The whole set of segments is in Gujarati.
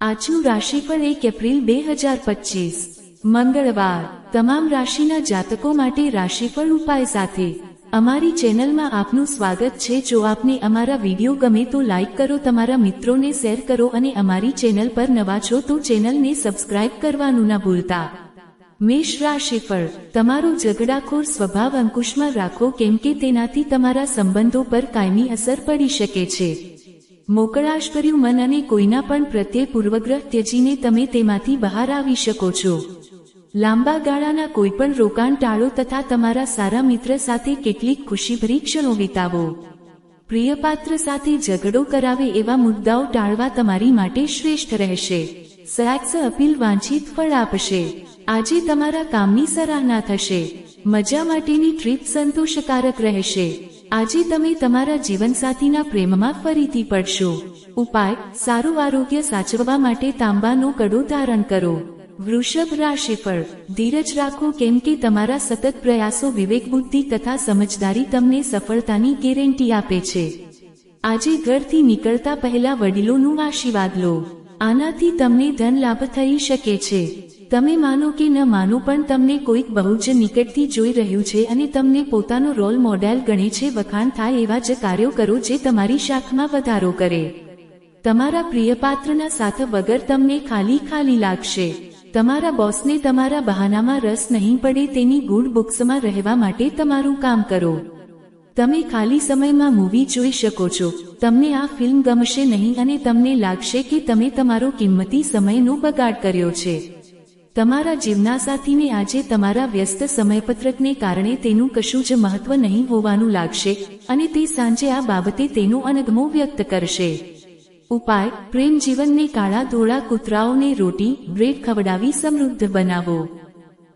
આજનું રાશિફળ એક એપ્રિલ બે હજાર પચીસ. મંગળવાર. તમામ રાશિના જાતકો માટે રાશિફળ ઉપાય સાથે. અમારી ચેનલમાં આપનું સ્વાગત છે. જો આપને અમારા વીડિયો ગમે તો લાઈક કરો, તમારા મિત્રોને શેર કરો અને અમારી ચેનલ પર નવા છો તો ચેનલને સબસ્ક્રાઇબ કરવાનું ના ભૂલતા. મેષ રાશિફળ તમારો ઝઘડાખોર સ્વભાવ અંકુશમાં રાખો કેમ કે તેનાથી તમારા સંબંધો પર કાયમી અસર પડી શકે છે. મોકળાશભર્યું મન અને કોઈના પણ પ્રત્યે પૂર્વગ્રહ ત્યજીને તમે તેમાંથી બહાર આવી શકો છો. લાંબા ગાળાના કોઈપણ રોકાણ ટાળો તથા તમારા સારા મિત્ર સાથે કેટલીક ખુશીભરી ક્ષણો વિતાવો. પ્રિયપાત્ર સાથે ઝઘડો કરાવે એવા મુદ્દાઓ ટાળવા તમારી માટે શ્રેષ્ઠ રહેશે. સેક્સ અપીલ વાંછિત ફળ આપશે. આજે તમારા કામની સરાહના થશે. મજા માટેની ટ્રીપ સંતોષકારક રહેશે. આજે તમે તમારા જીવનસાથીના પ્રેમમાં ફરીથી પડશો. ઉપાય, સારું આરોગ્ય સાચવવા માટે તાંબાનો કડો ધારણ કરો. વૃષભ રાશિફળ, ધીરજ રાખો કેમ કે તમારા સતત પ્રયાસો વિવેક બુદ્ધિ તથા સમજદારી તમને સફળતાની ગેરંટી આપે છે. આજે ઘરથી નીકળતા પહેલા વડીલોનું આશીર્વાદ લો. આનાથી તમને ધન લાભ થઈ શકે છે. તમે માનો કે ન માનો પણ તમને કોઈક બહુ જ નિકટથી જોઈ રહ્યું છે અને તમને પોતાનો રોલ મોડેલ ગણે છે, વખાણ થાય એવા જ કાર્યો કરો જે તમારી શાખમાં વધારો કરે. તમારા પ્રિયપાત્રના સાથ વગર તમને ખાલી ખાલી લાગશે. તમારા બોસને તમારા બહાનામાં રસ નહીં પડે તેની ગુડ બુક્સમાં રહેવા માટે તમારું કામ કરો. તમે ખાલી સમયમાં મૂવી જોઈ શકો છો. તમને આ ફિલ્મ ગમશે નહીં અને તમને લાગશે કે તમે તમારો કિંમતી સમયનો બગાડ કર્યો છે. તમારા જીવનાસાથીને આજે તમારા વ્યસ્ત સમયપત્રકને કારણે તેનું કશું જ મહત્વ નહીં હોવાનું લાગશે અને તે સાંજે આ બાબતે તેનો અનગમો વ્યક્ત કરશે. ઉપાય, પ્રેમ જીવનને કાળા ધોળા કૂતરાઓને રોટી, બ્રેડ ખવડાવી સમૃદ્ધ બનાવો.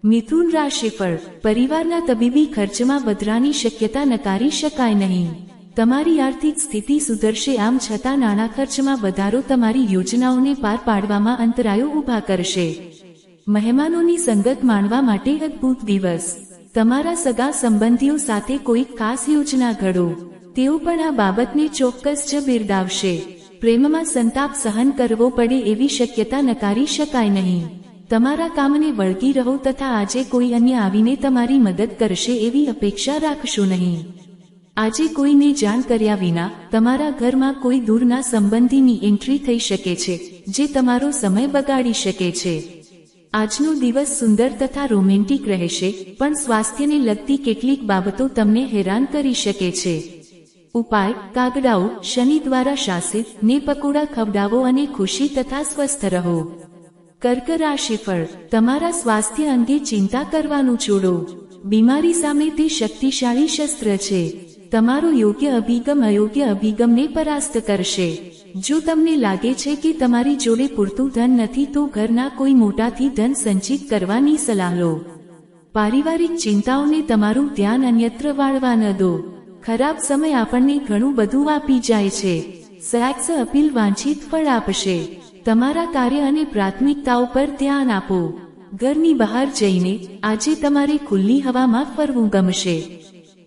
મિથુન રાશિફળ પરિવારના તબીબી ખર્ચમાં વધરાની શક્યતા નકારી શકાય નહીં. તમારી આર્થિક સ્થિતિ સુધરશે આમ છતાં નાણાં ખર્ચમાં વધારો તમારી યોજનાઓને પાર પાડવામાં અંતરાયો ઊભા કરશે. મહેમાનોની સંગત માણવા માટે અદભુત દિવસ. તમારા સગા સંબંધીઓ સાથે કોઈ ખાસ યોજના ઘડો. તેઓ પણ આ બાબતને ચોક્કસ જ બિરદાવશે. પ્રેમમાં સંતાપ સહન કરવો પડે એવી શક્યતા નકારી શકાય નહીં. તમારા કામને વળગી રહો તથા આજે કોઈ અન્ય આવીને તમારી મદદ કરશે એવી અપેક્ષા રાખશો નહીં. આજે કોઈને જાણ કર્યા વિના તમારા ઘરમાં કોઈ દૂરના સંબંધીની એન્ટ્રી થઈ શકે છે, જે તમારો સમય બગાડી શકે છે. આજનો દિવસ સુંદર તથા રોમેન્ટિક રહેશે, પણ સ્વાસ્થ્યને લગતી કેટલીક બાબતો તમને હેરાન કરી શકે છે. ઉપાય, કાગડાઓ, શનિ દ્વારા શાસિત, ને પકોડા ખવડાવો અને ખુશી તથા સ્વસ્થ રહો. કર્ક રાશિફળ તમારા સ્વાસ્થ્ય અંગે ચિંતા કરવાનું છોડો. બીમારી સામે તે શક્તિશાળી શસ્ત્ર છે. તમારો યોગ્ય અભિગમ અયોગ્ય અભિગમને પરાસ્ત કરશે. જો તમને લાગે છે કે તમારી જોડે પૂરતું ધન નથી, તો ઘરના કોઈ મોટાથી ધન સંચિત કરવાની સલાહ લો. પારિવારિક ચિંતાઓને તમારું ધ્યાન અન્યત્ર વાળવા ન દો. ખરાબ સમય આપણને ઘણું બધું આપી જાય છે. સેક્સ અપીલ વાંછિત ફળ આપશે. તમારા કાર્ય અને પ્રાથમિકતાઓ પર ધ્યાન આપો. ઘરની બહાર જઈને આજે તમારે ખુલ્લી હવામાં ફરવું ગમશે.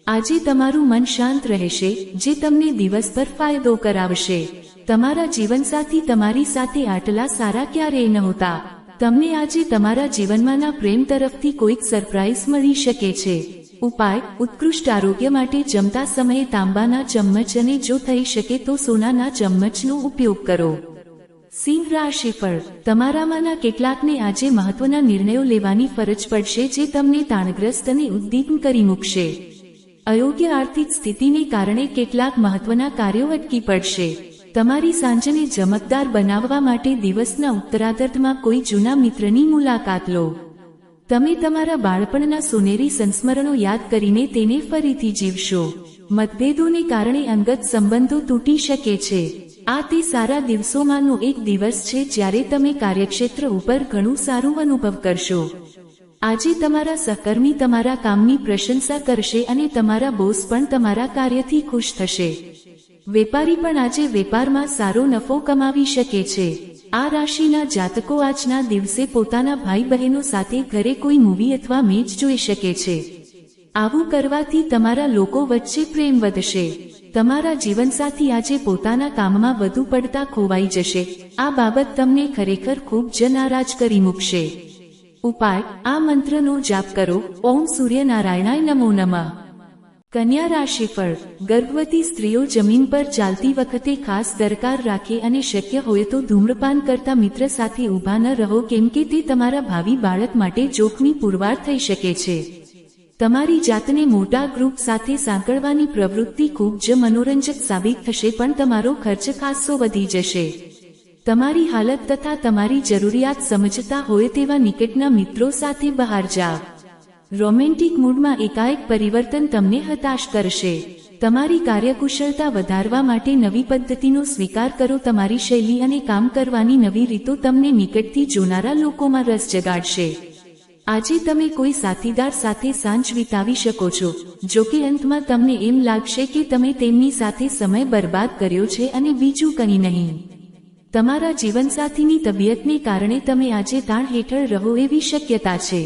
આજે તમારું મન શાંત રહેશે, જે તમને દિવસ પર ફાયદો કરાવશે. તમારા જીવનસાથી તમારી સાથે આટલા સારા ક્યારેય નહોતા તમને આજે તમારા જીવનમાંના પ્રેમ તરફથી કોઈક સરપ્રાઇઝ મળી શકે છે. ઉપાય, ઉત્કૃષ્ટ આરોગ્ય માટે જમતા સમયે તાંબાના ચમ્મચ અને જો થઈ શકે તો સોનાના ચમ્મચનો ઉપયોગ કરો. સિંહ રાશિફળ તમારામાંના કેટલાકને આજે મહત્વના નિર્ણયો લેવાની ફરજ પડશે જે તમને તાણગ્રસ્ત અને ઉદ્દીપન કરી મૂકશે. અયોગ્ય આર્થિક સ્થિતિને કારણે કેટલાક મહત્વના કાર્યો અટકી પડશે. તમારી સાંજને ચમકદાર બનાવવા માટે દિવસના ઉત્તરાર્ધમાં કોઈ જૂના મિત્રની મુલાકાત લો. તમે તમારા બાળપણના સોનેરી સંસ્મરણો યાદ કરીને તેને ફરીથી જીવશો. મતભેદોને કારણે અંગત સંબંધો તૂટી શકે છે. આ તે સારા દિવસોમાંનો એક દિવસ છે જ્યારે તમે કાર્યક્ષેત્ર ઉપર ઘણું સારું અનુભવ કરશો. આજે તમારા સહકર્મી તમારા કામની પ્રશંસા કરશે અને તમારા બોસ પણ તમારા કાર્યથી ખુશ થશે. વેપારી પણ આજે વેપારમાં સારો નફો કમાવી શકે છે. આ રાશિના જાતકો આજના દિવસે પોતાના ભાઈ બહેનો સાથે ઘરે કોઈ મૂવી અથવા મેચ જોઈ શકે છે. આવું કરવાથી તમારા લોકો વચ્ચે પ્રેમ વધશે. તમારા જીવનસાથી આજે પોતાના કામમાં વધુ પડતા ખોવાઈ જશે. આ બાબત તમને ખરેખર ખૂબ જ નારાજ કરી મૂકશે. ઉપાય, આ મંત્રનો જાપ કરો. ઓમ સૂર્યનારાયણાય નમો નમઃ. કન્યા રાશિફળ ગર્ભવતી સ્ત્રીઓ જમીન પર ચાલતી વખતે ખાસ દરકાર રાખે અને શક્ય હોય તો ધૂમ્રપાન કરતા મિત્ર સાથે ઊભા ન રહો કેમ કે તે તમારા ભાવિ બાળક માટે જોખમી પુરવાર થઈ શકે છે. તમારી જાતને મોટા ગ્રુપ સાથે સાંકળવાની પ્રવૃત્તિ ખૂબ જ મનોરંજક સાબિત થશે પણ તમારો ખર્ચ ખાસ્સો વધી જશે. તમારી હાલત તથા તમારી જરૂરિયાત સમજતા હોય તેવા નિકટના મિત્રો સાથે બહાર જાઓ. રોમેન્ટિક મૂડમાં એકાએક પરિવર્તન તમને હતાશ કરશે. તમારી કાર્યકુશળતા વધારવા માટે નવી પદ્ધતિનો સ્વીકાર કરો, તમારી શૈલી અને કામ કરવાની નવી રીતો તમને નિકટથી જોનારા લોકોમાં રસ જગાડશે. આજે તમે કોઈ સાથીદાર સાથે સાંજ વિતાવી શકો છો, જો કે અંતમાં તમને એમ લાગશે કે તમે તેમની સાથે સમય બરબાદ કર્યો છે અને બીજું કંઈ નહીં. તમારા જીવનસાથીની તબિયતને કારણે તમે આજે તાણ હેઠળ રહો એવી શક્યતા છે.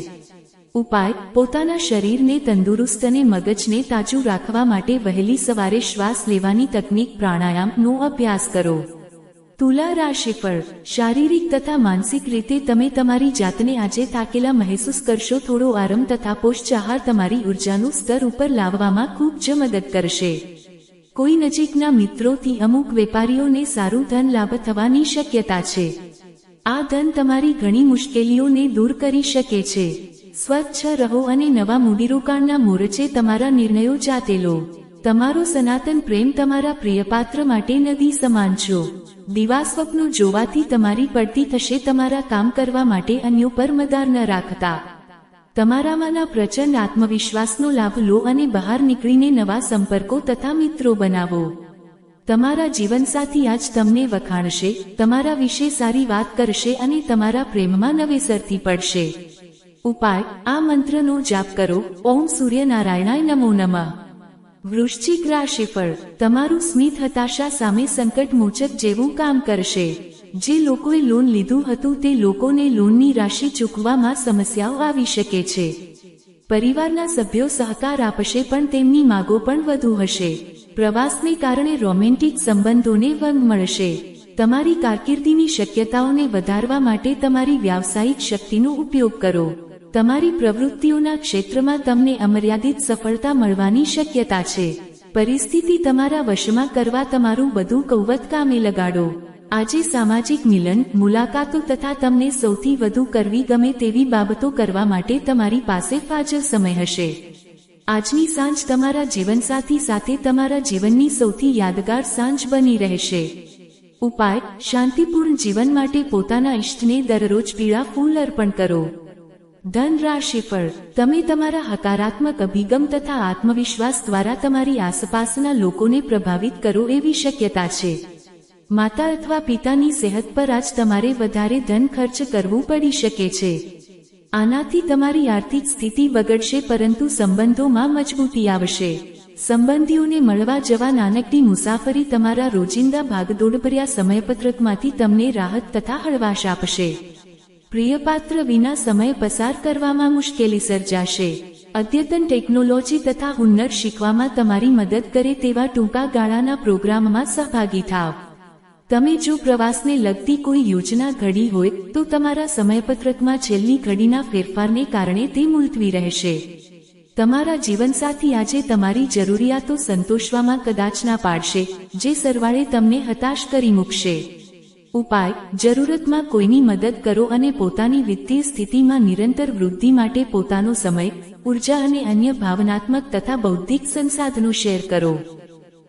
ઉપાય, પોતાના શરીરને તંદુરસ્ત અને મગજને તાજું રાખવા માટે વહેલી સવારે શ્વાસ લેવાની તકનીક પ્રાણાયામનો અભ્યાસ કરો. તુલા રાશિફળ શારીરિક તથા માનસિક રીતે તમે તમારી જાતને આજે થાકેલા મહેસૂસ કરશો, થોડો આરામ તથા પોષચાહાર તમારી ઉર્જાનું સ્તર ઉપર લાવવામાં ખૂબ જ મદદ કરશે. કોઈ નજીકના મિત્રોથી અમુક વેપારીઓને સારું ધન લાભ થવાની શક્યતા છે. આ ધન તમારી ઘણી મુશ્કેલીઓને દૂર કરી શકે છે. સ્વચ્છ રહો અને નવા મૂડીરોકાણના મોરચે તમારા નિર્ણયો જાતે લો. તમારો સનાતન પ્રેમ તમારા પ્રિયપાત્ર માટે નદી સમાન છો. દિવા સ્વપ્નો જોવાથી તમારી પડતી થશે તમારા કામ કરવા માટે અન્યો પર મદાર ન રાખતા. તમારામાંના પ્રચંડ આત્મવિશ્વાસનો લાભ લો અને બહાર નીકળીને નવા સંપર્કો તથા મિત્રો બનાવો. તમારા જીવનસાથી આજ તમને વખાણશે, તમારા વિશે સારી વાત કરશે અને તમારા પ્રેમમાં નવેસરથી પડશે. ઉપાય, આ મંત્રનો જાપ કરો. ઓમ સૂર્યનારાયણાય નમો નમઃ. વૃશ્ચિક રાશિફળ, તમારું સ્મિત હતાશા સામે સંકટ મોચક જેવું કામ કરશે. જે લોકોએ લોન લીધું હતું તે લોકોને લોનની રાશિ ચૂકવામાં સમસ્યાઓ આવી શકે છે. પરિવારના સભ્યો સહકાર આપશે પણ તેમની માગો પણ વધુ હશે. પ્રવાસને કારણે રોમેન્ટિક સંબંધોને વંગ મળશે. તમારી કારકિર્દીની શક્યતાઓને વધારવા માટે તમારી વ્યાવસાયિક શક્તિનો ઉપયોગ કરો. તમારી પ્રવૃત્તિઓના ક્ષેત્રમાં તમને અમર્યાદિત સફળતા મળવાની શક્યતા છે. પરિસ્થિતિ તમારા વશમાં કરવા તમારું બધું કૌવત કામે લગાડો. આજે સામાજિક મિલન, મુલાકાતો તથા તમને સૌથી વધુ કરવી ગમે તેવી બાબતો કરવા માટે તમારી પાસે ફાજલ સમય હશે. આજની સાંજ તમારા જીવનસાથી સાથે તમારા જીવનની સૌથી યાદગાર સાંજ બની રહેશે. ઉપાય, શાંતિપૂર્ણ જીવન માટે પોતાના ઇષ્ટને દરરોજ પીળા ફૂલ અર્પણ કરો. ધન રાશિફળ તમે તમારા હકારાત્મક અભિગમ તથા આત્મવિશ્વાસ દ્વારા તમારી આસપાસના લોકોને પ્રભાવિત કરો એવી શક્યતા છે. માતા અથવા પિતાની સેહત પર આજ તમારે વધારે ધન ખર્ચ કરવું પડી શકે છે. આનાથી તમારી આર્થિક સ્થિતિ બગડશે પરંતુ સંબંધોમાં મજબૂતી આવશે. સંબંધીઓને મળવા જવા નાનકડી મુસાફરી તમારા રોજિંદા ભાગદોડભર્યા સમયપત્રકમાંથી તમને રાહત તથા હળવાશ આપશે. પ્રિયપાત્ર વિના સમય પસાર કરવામાં મુશ્કેલી સર્જાશે. અદ્યતન ટેકનોલોજી તથા હુન્નર શીખવામાં તમારી મદદ કરે તેવા ટૂંકા ગાળાના પ્રોગ્રામમાં સહભાગી થાવ. તમે જો પ્રવાસને લગતી કોઈ યોજના ઘડી હોય, તો તમારા સમયપત્રકમાં છેલ્લી ઘડીના ફેરફારને કારણે તે મુલતવી રહેશે. તમારા જીવનસાથી આજે તમારી જરૂરિયાતો સંતોષવામાં કદાચ ના પાડશે, જે સરવાળે તમને હતાશ કરી મૂકશે. ઉપાય, જરૂરતમાં કોઈની મદદ કરો અને પોતાની વિત્તીય સ્થિતિમાં નિરંતર વૃદ્ધિ માટે પોતાનો સમય, ઊર્જા અને અન્ય ભાવનાત્મક તથા બૌદ્ધિક સંસાધનો શેર કરો.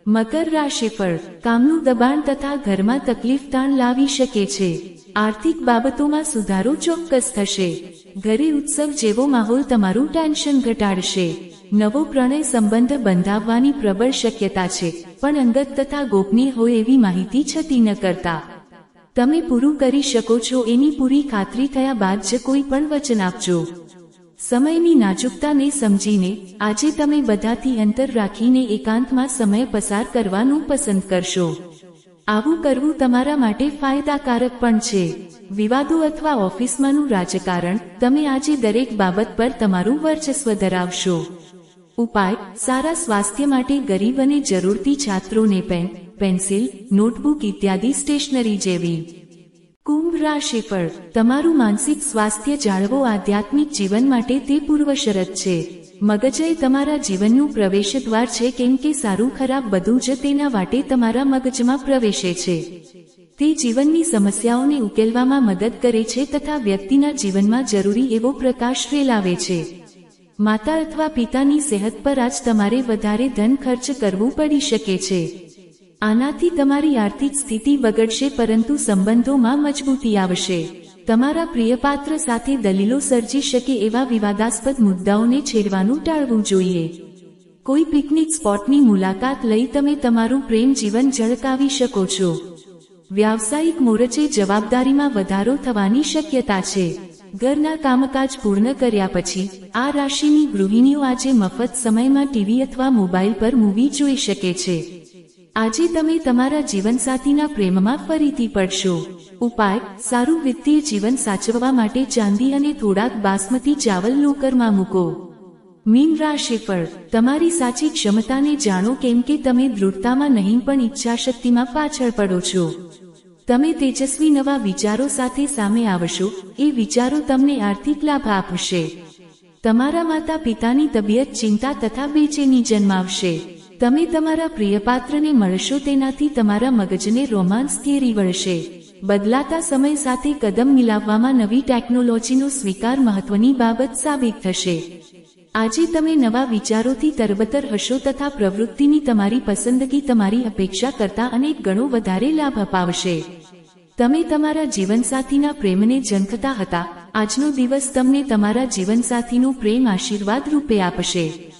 મકર રાશિફળ કામનું દબાણ તથા ઘરમાં તકલીફ તાણ લાવી શકે છે. આર્થિક બાબતોમાં સુધારો ચોક્કસ થશે. ઘરે ઉત્સવ જેવો માહોલ તમારું ટેન્શન ઘટાડશે. નવો પ્રણય સંબંધ બંધાવવાની પ્રબળ શક્યતા છે, પણ અંગત તથા ગોપનીય હોય એવી માહિતી છતી ન કરતા. તમે પૂરું કરી શકો છો. એની પૂરી ખાતરી થયા બાદ જ કોઈ પણ વચન આપજો. સમયની નાજુકતાને સમજીને, આજે તમે બધાથી અંતર રાખીને એકાંતમાં સમય પસાર કરવાનું પસંદ કરશો. આવું કરવું તમારા માટે ફાયદાકારક પણ છે. વિવાદો અથવા ઓફિસમાંનું રાજકારણ, તમે આજે દરેક બાબત પર તમારું વર્ચસ્વ ધરાવશો. ઉપાય, સારા સ્વાસ્થ્ય માટે ગરીબ અને જરૂરતી છાત્રોને પેન પેન્સિલ, નોટબુક ઇત્યાદિ સ્ટેશનરી જેવી. કુંભ રાશિફળ તમારું માનસિક સ્વાસ્થ્ય જાળવો આધ્યાત્મિક જીવન માટે તે પૂર્વ શરત છે. મગજ એ તમારા જીવનનું પ્રવેશ દ્વાર છે કેમ કે સારું ખરાબ બધું જ તેના વાટે તમારા મગજમાં પ્રવેશે છે. તે જીવનની સમસ્યાઓને ઉકેલવામાં મદદ કરે છે તથા વ્યક્તિના જીવનમાં જરૂરી એવો પ્રકાશ ફેલાવે છે. માતા અથવા પિતાની સેહત પર આજ તમારે વધારે ધન ખર્ચ કરવું પડી શકે છે. આનાથી તમારી આર્થિક સ્થિતિ બગડશે પરંતુ સંબંધોમાં મજબૂતી આવશે. તમારા પ્રિયપાત્ર સાથે દલીલો સર્જી શકે એવા વિવાદાસ્પદ મુદ્દાઓને છેડવાનું ટાળવું જોઈએ. કોઈ પિકનિક સ્પોટની મુલાકાત લઈ તમે તમારું પ્રેમ જીવન ઝળકાવી શકો છો. વ્યાવસાયિક મોરચે જવાબદારીમાં વધારો થવાની શક્યતા છે. ઘરના કામકાજ પૂર્ણ કર્યા પછી, આ રાશિની ગૃહિણીઓ આજે મફત સમયમાં ટીવી અથવા મોબાઈલ પર મૂવી જોઈ શકે છે. આજે તમે તમારા જીવનસાથીના પ્રેમમાં ફરીથી પડશો. ઉપાય, સારું વિત્તીય જીવન સાચવવા માટે ચાંદી અને થોડાક બાસમતી ચાવલ લોકરમાં મૂકો. મીન રાશિફળ તમારી સાચી ક્ષમતાને જાણો કેમ કે તમે દૃઢતામાં નહીં પણ ઈચ્છાશક્તિમાં પાછળ પડો છો. તમે તેજસ્વી નવા વિચારો સાથે સામે આવશો, એ વિચારો તમને આર્થિક લાભ આપશે. તમારા માતા પિતાની તબિયત, ચિંતા તથા બેચેની જન્માવશે. તમે તમારા પ્રિયપાત્રને મળશો તેનાથી તમારા મગજને રોમાન્સ ઘેરી વળશે. બદલાતા સમય સાથે કદમ મિલાવવામાં નવી ટેકનોલોજીનો સ્વીકાર મહત્વની બાબત સાબિત થશે. આજે તમે નવા વિચારોથી તરબતર હશો તથા પ્રવૃત્તિની તમારી પસંદગી તમારી અપેક્ષા કરતા અનેક ગણો વધારે લાભ અપાવશે. તમે તમારા જીવનસાથીના પ્રેમને ઝંખતા હતા. આજનો દિવસ તમને તમારા જીવનસાથીનો પ્રેમ આશીર્વાદ રૂપે આપશે.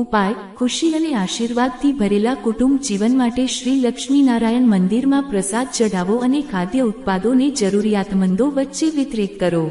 ઉપાય, ખુશી અને આશીર્વાદથી ભરેલા કુટુંબ જીવન માટે શ્રી લક્ષ્મીનારાયણ મંદિરમાં પ્રસાદ ચઢાવો અને ખાદ્ય ઉત્પાદોને જરૂરિયાતમંદો વચ્ચે વિતરિત કરો.